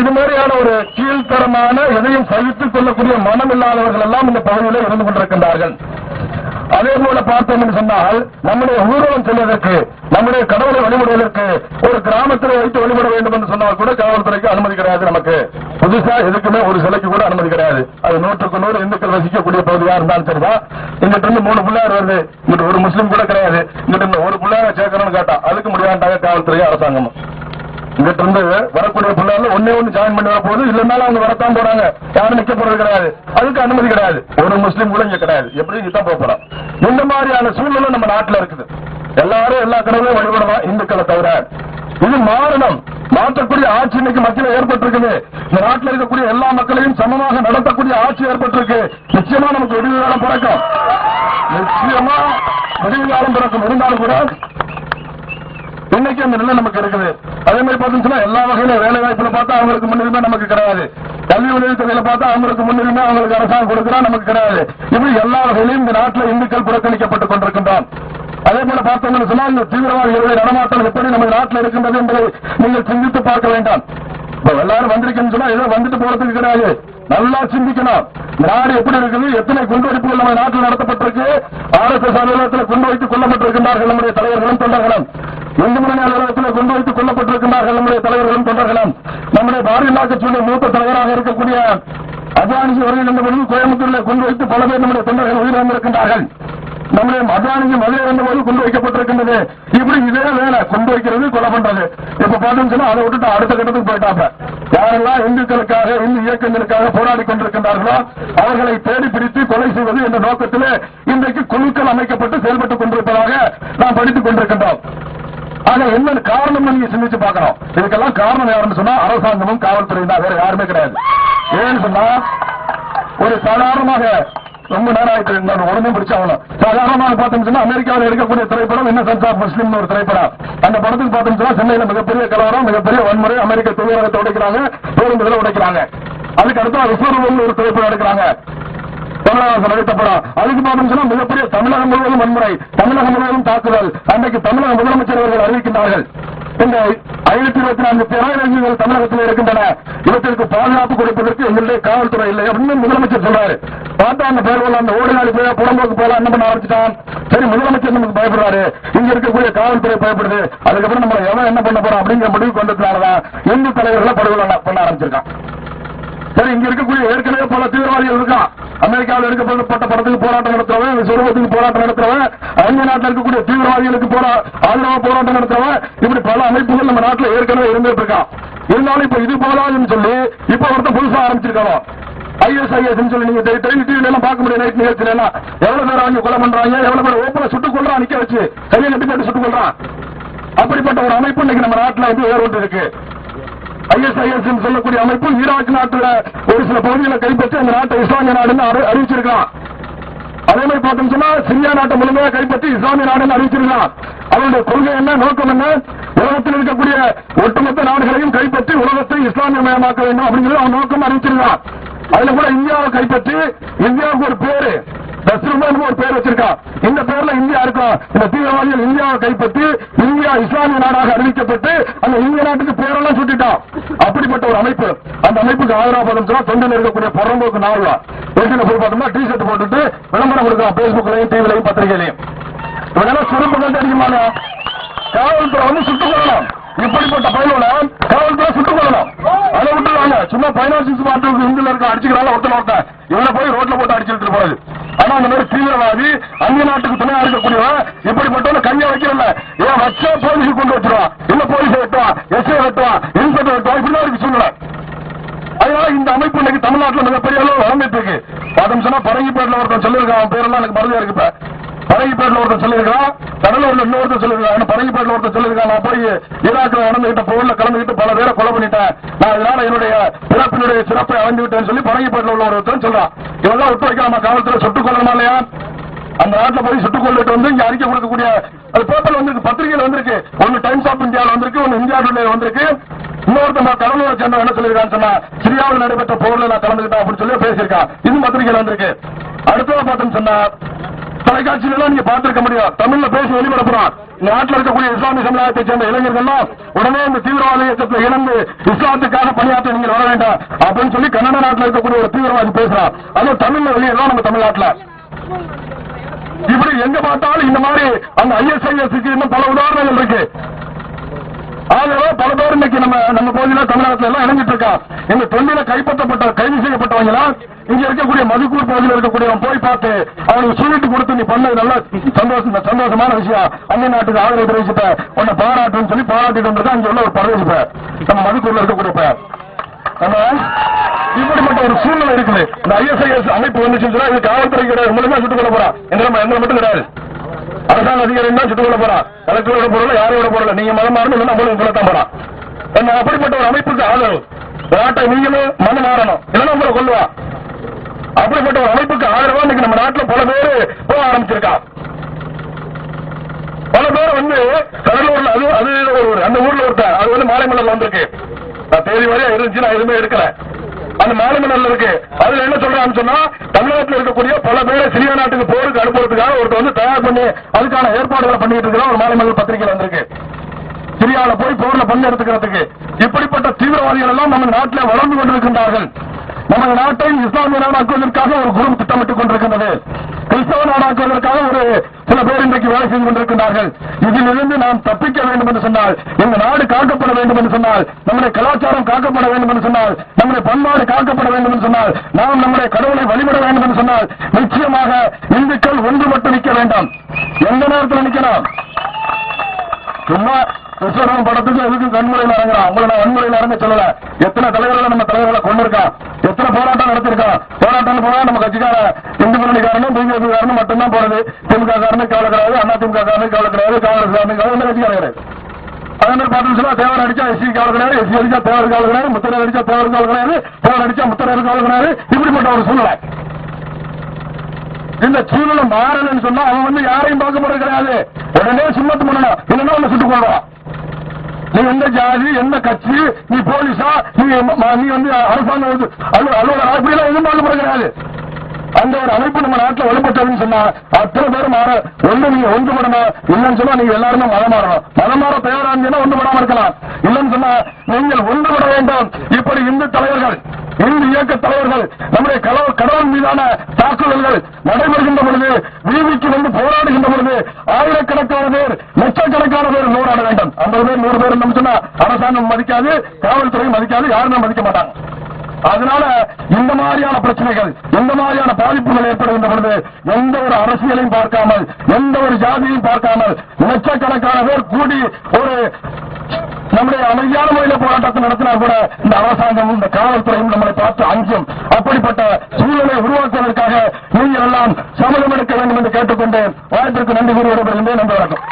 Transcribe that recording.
இது மாதிரியான ஒரு கீழ்த்தரமான எதையும் சகித்துக் கொள்ளக்கூடிய மனம் இல்லாதவர்கள் எல்லாம் இந்த பகுதியில் இருந்து கொண்டிருக்கின்றார்கள். அதே போல பார்த்தோம் என்று சொன்னால் நம்முடைய ஊர்வலம் செல்வதற்கு நம்முடைய கடவுளை வழிபடுவதற்கு ஒரு கிராமத்தில் வைத்து வழிபட வேண்டும் என்று சொன்னால் கூட காவல்துறைக்கு அனுமதி கிடையாது நமக்கு. புதுசா எதுக்குமே ஒரு சிலைக்கு கூட அனுமதி கிடையாது. அது நூற்றுக்கு நூறு இந்துக்கள் வசிக்கக்கூடிய பகுதியா இருந்தாலும் சரிதான் இங்கிட்ட இருந்து மூணு பிள்ளையார் வருது. இங்கிட்ட ஒரு முஸ்லீம் கூட கிடையாது. இங்கிட்ட ஒரு பிள்ளையார சேர்க்கணும்னு கேட்டா அதுக்கு முடியாண்டாங்க காவல்துறை அரசாங்கம். இங்கிட்ட இருந்து வரக்கூடிய பிள்ளைகள் ஒன்னே ஒண்ணு ஜாயின் பண்ணி வர இல்லைனாலும் அவங்க வரத்தான் போறாங்க. யாரும் நிக்க போறது கிடையாது. அதுக்கு அனுமதி கிடையாது. ஒரு முஸ்லீம் கூட இங்க கிடையாது. எப்படி இதான் போக போறோம் இந்த மாதிரியான சூழ்நிலை நம்ம நாட்டுல இருக்குது. எல்லாரும் எல்லா கடவுளையும் வழிபடலாம். இந்துக்களை தவிர. இது மாறணும் மாற்றக்கூடிய ஆட்சி இன்னைக்கு மத்தியில் ஏற்பட்டிருக்குது. இந்த நாட்டில் இருக்கக்கூடிய எல்லா மக்களையும் சமமாக நடத்தக்கூடிய ஆட்சி ஏற்பட்டிருக்கு. நிச்சயமா நமக்கு விடுதலை பிறக்கம் பிறக்கும். நிச்சயமா விடுதலை காலம் பிறக்கும். இருந்தாலும் கூட இன்னைக்கு அந்த நிலை நமக்கு இருக்குது. அதே மாதிரி பார்த்தீங்கன்னா எல்லா வகையில வேலை வாய்ப்புல பார்த்தா அவங்களுக்கு முன்னுரிமை நமக்கு கிடையாது. கல்வி உதவித்தொகையில பார்த்தா அவங்களுக்கு முன்னுரிமை அவங்களுக்கு அரசாங்கம் கொடுக்கிறா நமக்கு கிடையாது. இப்படி எல்லா வகையிலும் இந்த நாட்டில் இந்துக்கள் புறக்கணிக்கப்பட்டுக் கொண்டிருக்கின்றோம். அதே போல பார்த்தோம்னு சொன்னால் இந்த தீவிரவாதிகளுடைய நடமாட்டம் எப்படி நம்ம நாட்டில் இருக்கின்றது என்பதை நீங்கள் சிந்தித்து பார்க்க வேண்டாம். இப்ப எல்லாரும் வந்திருக்கேன்னு சொன்னா ஏதோ வந்துட்டு போறதுக்கு கிடையாது. நல்லா சிந்திக்கணும். நாடு எப்படி இருக்குது? எத்தனை குண்டுவெடிப்புகள் நம்ம நாட்டில் நடத்தப்பட்டிருக்கு? ஆர் எஸ் எஸ் அலுவலகத்தில் கொண்டு வைத்து கொல்லப்பட்டிருக்கின்றார்கள் நம்முடைய தலைவர்களும் தொண்டர்களும். இந்து அலுவலகத்தில் கொண்டு வைத்துக் கொல்லப்பட்டிருக்கின்றார்கள் நம்முடைய தலைவர்களும் தொண்டர்களும். நம்முடைய பாரதிய கட்சியுடைய மூத்த தலைவராக இருக்கக்கூடிய அத்வானிஜி அவர்கள் இந்த முடிவு கோயம்புத்தூரில் கொண்டு வைத்து பல பேர் நம்முடைய தொண்டர்கள் உயிரிழந்திருக்கின்றார்கள் நம்முடைய மதுராணிக்கு மதுரை வந்தபோது கொண்டு வைக்கப்பட்டிருக்கின்றது இப்படி இதே வேலை கொண்டு வைக்கிறது கொலை பண்றது. இப்ப பாத்தீங்கன்னா அதை விட்டுட்டு அடுத்த கட்டத்துக்கு போயிட்டாங்க யாரெல்லாம் இந்துக்களுக்காக இந்து இயக்கங்களுக்காக போராடி கொண்டிருக்கின்றார்களோ அவர்களை தேடி பிடித்து கொலை செய்வது என்ற நோக்கத்திலே இன்றைக்கு குழுக்கள் அமைக்கப்பட்டு செயல்பட்டுக் கொண்டிருப்பதாக நாம் படித்துக் கொண்டிருக்கின்றோம். ஆக என்ன காரணம் நீங்க சிந்திச்சு பாக்கிறோம் இதுக்கெல்லாம் காரணம் யாருன்னு சொன்னா அரசாங்கமும் காவல்துறையும் தான். வேற யாருமே கிடையாது. ஏன்னு சொன்னா ஒரு சாதாரணமாக ரொம்ப நேரம் ஆயிட்டு நான் உடனே பிடிச்சாகணும் சாதாரணமாக பார்த்தோம்னா சொன்னா அமெரிக்காவில் எடுக்கக்கூடிய திரைப்படம் என்ன சென்ஸ் முஸ்லீம் ஒரு திரைப்படம். அந்த படத்துக்கு பார்த்தோம்னு சொன்னா சென்னையில மிகப்பெரிய கலவரம் மிகப்பெரிய வன்முறை அமெரிக்க தொழிலகத்தை உடைக்கிறாங்க பேருந்துகளை உடைக்கிறாங்க. அதுக்கு அடுத்து ரிசர்வ் ஒரு திரைப்படம் எடுக்கிறாங்க. கமலஹாசன் நடித்த அதுக்கு பார்த்தோம்னு சொன்னா மிகப்பெரிய தமிழகம் முழுவதும் வன்முறை தமிழகம் முழுவதும் தாக்குதல். அன்றைக்கு தமிழக முதலமைச்சர் அவர்கள் அறிவிக்கின்றார்கள். இந்த ஐநூத்தி இருபத்தி நான்கு திரையரங்குகள் தமிழகத்தில் இருக்கின்றன. இவற்றிற்கு பாதுகாப்பு கொடுப்பதற்கு எங்களுடைய காவல்துறை இல்லை அப்படின்னு முதலமைச்சர் சொல்றாரு. பார்த்தா அந்த பேர் அந்த ஓடுநாடு போய் புறம்போக்கு போல என்ன பண்ண ஆரம்பிச்சிட்டான்? சரி முதலமைச்சர் நமக்கு பயப்படுறாரு. இங்க இருக்கக்கூடிய காவல்துறை பயப்படுது. அதுக்கப்புறம் நம்ம எவன் என்ன பண்ண போறோம் அப்படிங்கிற முடிவு கொண்டதுனாலதான் இந்து தலைவர்களை படுகொலை பண்ண ஆரம்பிச்சிருக்கான். சரி இங்க இருக்கக்கூடிய ஏற்கனவே பல தீவிரவாதிகள் இருக்கா? அமெரிக்காவில் எடுக்கப்பட்ட படத்துக்கு போராட்டம் நடத்துறவன் விஸ்வரூபத்துக்கு போராட்டம் நடத்துறவன் அந்நிய நாட்டில் இருக்கக்கூடிய தீவிரவாதிகளுக்கு போரா ஆதரவா போராட்டம் நடத்துறவன் இப்படி பல அமைப்புகள் நம்ம நாட்டில் ஏற்கனவே இருந்துட்டு இருக்கான் இருந்தாலும் இப்ப இது போதாதுன்னு சொல்லி இப்ப ஒருத்தன் புதுசா ஆரம்பிச்சிருக்காங்க ஐஎஸ் சொல்லி நீங்க டிவில எல்லாம் பார்க்க முடியும் நைட் நிகழ்ச்சியில எல்லாம். எவ்வளவு பேர் வாங்கி கொலை பண்றாங்க எவ்வளவு பேர் ஓப்பன சுட்டுக் கொள்றான் நிக்க வச்சு. சரியா கட்டி போட்டு சுட்டுக் கொள்றான் அப்படிப்பட்ட ஒரு அமைப்பு இன்னைக்கு நம்ம நாட்டில் வந்து ஏற்பட்டு இருக்கு ஐஎஸ்ஐஎஸ் சொல்லக்கூடிய அமைப்பு ஈராக் நாட்டுல ஒரு சில பகுதிகளை கைப்பற்றி அந்த நாட்டை இஸ்லாமிய நாடுன்னு அறிவிச்சிருக்கலாம் அதே மாதிரி பார்த்தோம் சொன்னா சிரியா நாட்டை முழுமையா கைப்பற்றி இஸ்லாமிய நாடுன்னு அறிவிச்சிருக்கலாம் அவருடைய கொள்கை என்ன நோக்கம் என்ன? உலகத்தில் இருக்கக்கூடிய ஒட்டுமொத்த நாடுகளையும் கைப்பற்றி உலகத்தை இஸ்லாமியமயமாக்க வேண்டும் அப்படிங்கிறது அவன் நோக்கம் அறிவிச்சிருக்கான் அதுல கூட இந்தியாவை கைப்பற்றி இந்தியாவுக்கு ஒரு பேரு. தஸ்ருமான் ஒரு பேர் வச்சிருக்கான் இந்த பேர்ல இந்தியா இருக்கும் இந்த தீவிரவாதிகள் இந்தியாவை கைப்பற்றி இந்தியா இஸ்லாமிய நாடாக அறிவிக்கப்பட்டு அந்த இந்திய நாட்டுக்கு பேரெல்லாம் சுட்டிட்டான் அப்படிப்பட்ட ஒரு அமைப்பு. அந்த அமைப்புக்கு ஆதரவு பார்த்தோம்னா தொண்டில் இருக்கக்கூடிய புறம்போக்கு நாள் ஏற்கனவே போய் பார்த்தோம்னா டி ஷர்ட் போட்டுட்டு விளம்பரம் கொடுக்கலாம் பேஸ்புக்லயும் டிவிலையும் பத்திரிகையிலையும். இவங்கெல்லாம் சிறப்புகள் தெரியுமாங்க காவல்துறை வந்து சுட்டுக் கொள்ளலாம் இப்படிப்பட்ட பயிலோட காவல்துறை சுட்டுக் கொள்ளலாம் அதை விட்டுருவாங்க சும்மா பைனான்சியல் மாற்றத்துக்கு இந்தியில இருக்க அடிச்சுக்கிறாங்க ஒருத்தன ஒருத்தன். இவனை போய் ரோட்ல போட்டு அடிச்சுட்டு போறாரு. ஆனா அந்த மாதிரி தீவிரவாதி அந்நிய நாட்டுக்கு துணையா இருக்கக்கூடியவன் இப்படிப்பட்டவன கையை வைக்கிறல்ல ஏன் வச்சா போலீஸுக்கு கொண்டு வச்சிருவான். இல்ல போலீஸ் வெட்டுவான் எஸ்ஐ வெட்டுவான் இன்ஸ்பெக்டர் வெட்டுவான் இப்படிதான் இருக்கு சூழ்நிலை. அதனால இந்த அமைப்பு இன்னைக்கு தமிழ்நாட்டுல மிகப்பெரிய அளவு வளர்ந்துட்டு இருக்கு. பார்த்தோம் சொன்னா பரங்கிப்பேட்டில் ஒருத்தன் சொல்லியிருக்கான் பேர் பேரெல்லாம் எனக்கு மறதியா இருக்கு இப்ப. பரங்கிப்பேட்டில் ஒருத்தர் சொல்லியிருக்கான் கடலூர்ல இன்னொருத்தர் சொல்லியிருக்கான் ஆனா பரங்கிப்பேட்டில் ஒருத்தன் சொல்லியிருக்கான் நான் போய் ஈராக்கில் நடந்துகிட்ட போர்ல கலந்துகிட்டு பல பேரை கொலை பண்ணிட்டேன். நான் இதனால என்னுடைய பிறப்பினுடைய சிறப்பை அடைந்து விட்டேன்னு சொல்லி பரங்கிப்பேட்டில் உள்ள ஒருத்தர் சொல்றான். இவெல்லாம் விட்டு வைக்காம காவல்துறை சுட்டுக் கொள்ளணுமா இல்லையா? அந்த நாட்டில் போய் சுட்டுக் கொண்டுட்டு வந்து இங்க அறிக்கை கொடுக்கக்கூடிய அது பேப்பர் வந்திருக்கு பத்திரிகையில் வந்திருக்கு. ஒன்னு டைம்ஸ் ஆஃப் இந்தியாவில் வந்திருக்கு ஒன்னு இந்தியா டுடே வந்திருக்கு. இன்னொருத்தமா கடலூரை சேர்ந்த என்ன சொல்லியிருக்கான்னு சொன்னா சிரியாவில் நடைபெற்ற போர்ல நான் கலந்துக்கிட்டேன் அப்படின்னு சொல்லி பேசியிருக்கான். இது பத்திரிகையில் வந்திருக்கு. அடுத்ததா பார்த்தோம்னு சொன்னா தொலைக்காட்சியில நீங்க பார்த்திருக்க முடியும் தமிழ்ல பேசி வெளிப்படப்படுறான் நாட்டில் இருக்கக்கூடிய இஸ்லாமிய சமுதாயத்தை சேர்ந்த இளைஞர்கள்லாம் உடனே இந்த தீவிரவாத இயக்கத்தில் இணைந்து இஸ்லாத்துக்காக பணியாற்ற நீங்கள் வர வேண்டாம் அப்படின்னு சொல்லி கன்னட நாட்டில் இருக்கக்கூடிய ஒரு தீவிரவாதி பேசுறான் அதுவும் தமிழ்ல வெளியெல்லாம் நம்ம தமிழ்நாட்டுல. இப்படி எங்க பார்த்தாலும் இந்த மாதிரி அந்த ஐஎஸ்ஐஎஸ்க்கு இன்னும் பல உதாரணங்கள் இருக்கு. ஆகவே பல பேர் இன்னைக்கு நம்ம நம்ம பகுதியில தமிழ்நாட்டில் எல்லாம் இணைஞ்சிட்டு இருக்கா? இந்த தொண்டில கைப்பற்றப்பட்ட கைது செய்யப்பட்டவங்க எல்லாம் இங்க இருக்கக்கூடிய மதுக்கூர் பகுதியில் இருக்கக்கூடியவன் போய் பார்த்து அவனுக்கு சொல்லிட்டு கொடுத்து நீ பண்ணது நல்லா சந்தோஷம் சந்தோஷமான விஷயம். அந்நிய நாட்டுக்கு ஆதரவு தெரிவிச்சுட்ட. உன்னை பாராட்டுன்னு சொல்லி பாராட்டிட்டு வந்திருக்கா? அங்க உள்ள ஒரு பரவேசி நம்ம மதுக்கூர்ல இருக்கக்கூடிய பேர் ஆனா, இப்படிப்பட்ட ஒரு சூழ்நிலை இருக்குது. இந்த ஐஎஸ்ஐஎஸ் அமைப்பு வந்துச்சுன்னு சொன்னா இது காவல்துறை கிடையாது. மூலமா சுட்டுக் கொள்ள போறான் எங்களை எங்களை மட்டும் கிடையாது. அரசாங்க அதிகாரி தான் சுட்டுக் கொள்ள போறான் கலெக்டரோட போறல யாரோட போறல நீங்க மதம் மாறணும் இல்லைன்னா நம்மளும் போறான் என்ன அப்படிப்பட்ட ஒரு அமைப்புக்கு ஆதரவு. நாட்டை நீங்களும் மனம் மாறணும். இல்லைன்னா உங்களை கொள்ளுவான் அப்படிப்பட்ட ஒரு அமைப்புக்கு ஆதரவா இன்னைக்கு நம்ம நாட்டுல பல பேர் போக ஆரம்பிச்சிருக்கா. பல பேர் வந்து கடலூர்ல அது அது ஒரு அந்த ஊர்ல ஒருத்தன் அது வந்து மாலைமலர்ல வந்திருக்கு. நான் தேதி வரையா இருந்துச்சு நான் எதுவுமே எடுக்கல. அந்த மாலைமலர்ல இருக்கு அதுல என்ன சொல்றான்னு சொன்னா தமிழகத்தில் இருக்கக்கூடிய பல பேரை சிரியா நாட்டுக்கு போருக்கு அனுப்புறதுக்காக ஒருத்தர் வந்து தயார் பண்ணி அதுக்கான ஏற்பாடுகளை பண்ணிட்டு இருக்கிற ஒரு மாலைமலர் பத்திரிகை வந்திருக்கு. சிரியால போய் போர்ல பங்கெடுத்துக்கிறதுக்கு. இப்படிப்பட்ட தீவிரவாதிகள் எல்லாம் நம்ம நாட்டில் வளர்ந்து கொண்டிருக்கின்றார்கள். நமது நாட்டை இஸ்லாமிய நாடாக்குவதற்காக ஒரு குரு திட்டமிட்டுக் கொண்டிருக்கின்றது. கிறிஸ்தவ நாடாக்குவதற்காக ஒரு சில பேர் இன்றைக்கு வேலை செய்து கொண்டிருக்கிறார்கள் இதிலிருந்து நாம் தப்பிக்க வேண்டும் என்று சொன்னால் இந்த நாடு காக்கப்பட வேண்டும் என்று சொன்னால் நம்முடைய கலாச்சாரம் காக்கப்பட வேண்டும் என்று சொன்னால் நம்முடைய பண்பாடு காக்கப்பட வேண்டும் என்று சொன்னால் நாம் நம்முடைய கடவுளை வழிபட வேண்டும் என்று சொன்னால் நிச்சயமாக இந்துக்கள் ஒன்று மட்டும் நிற்க வேண்டாம். எந்த நேரத்தில் நிற்கலாம்? சும்மா கிருஷ்ணன் படத்துக்கு எதுக்கு கண்முறையில் இறங்குறான் உங்களை நான் வன்முறையில் இறங்க சொல்லல. எத்தனை தலைவர்களை நம்ம தலைவர்களை கொண்டிருக்கான் எத்தனை போராட்டம் நடத்திருக்கான் போராட்டம் போனா நம்ம கட்சிக்கார இந்து முன்னணிக்காரனும் பிஜேபி காரனும் மட்டும்தான் போறது. திமுக காரனும் கவலை கிடையாது அண்ணா திமுக காரனும் கவலை கிடையாது காங்கிரஸ் காரனும் கவலை கட்சி கிடையாது அதே மாதிரி பார்த்தீங்கன்னா சொன்னா தேவர் அடிச்சா எஸ்சி காவல் கிடையாது எஸ்சி அடிச்சா தேவர் காவல் கிடையாது முத்தரர் அடிச்சா தேவர் காவல் கிடையாது தேவர் அடிச்சா முத்தரர் காவல் கிடையாது இப்படிப்பட்ட ஒரு சூழ்நிலை. இந்த சூழ்நிலை மாறலன்னு சொன்னா அவன் வந்து யாரையும் பார்க்க போறது கிடையாது. உடனே சும்மத்து பண்ணணும். இல்லைன்னா அவனை சுட்டுக் கொள்வான் எந்த ஜாதி எந்த கட்சி நீ போலீஸா நீ நீ வந்து அரசாங்கம் வந்து அலுவலர் அப்படிலாம் எதுவும் பார்க்க கிடையாது அந்த ஒரு அமைப்பு நம்ம நாட்டில் வலுப்பட்டதுன்னு சொன்னா அத்தனை பேர் மாற ஒன்று நீங்க ஒன்றுபடணும் இல்லைன்னு சொன்னா நீங்க எல்லாருமே மதம் மாறணும். மதம் மாற தயாரா இருந்தீங்கன்னா ஒன்றுபடாம இருக்கலாம். இல்லைன்னு சொன்னா நீங்கள் ஒன்றுபட வேண்டும். இப்படி இந்து தலைவர்கள் இந்து இயக்க தலைவர்கள் நம்முடைய கடவுள் மீதான தாக்குதல்கள் நடைபெறுகின்ற பொழுது வீதிக்கு வந்து போராடுகின்ற பொழுது ஆயிரக்கணக்கான பேர் லட்சக்கணக்கான பேர் போராட வேண்டும். ஐம்பது பேர் நூறு பேர் சொன்னா அரசாங்கம் மதிக்காது காவல்துறை மதிக்காது யாருமே மதிக்க மாட்டாங்க. அதனால இந்த மாதிரியான பிரச்சனைகள் இந்த மாதிரியான பாதிப்புகள் ஏற்படுகின்ற பொழுது எந்த ஒரு அரசியலையும் பார்க்காமல் எந்த ஒரு ஜாதியையும் பார்க்காமல் லட்சக்கணக்கான பேர் கூடி ஒரு நம்முடைய அமைதியான முறையில் போராட்டத்தை நடத்தினா கூட இந்த அரசாங்கம் இந்த காவல்துறையும் நம்மளை பார்த்து அஞ்சும். அப்படிப்பட்ட சூழலை உருவாக்குவதற்காக நீங்கள் எல்லாம் சமூகம் எடுக்க வேண்டும் என்று கேட்டுக்கொண்டு வாய்ப்பிற்கு நன்றி கூறுவதற்கு நன்றி வணக்கம்.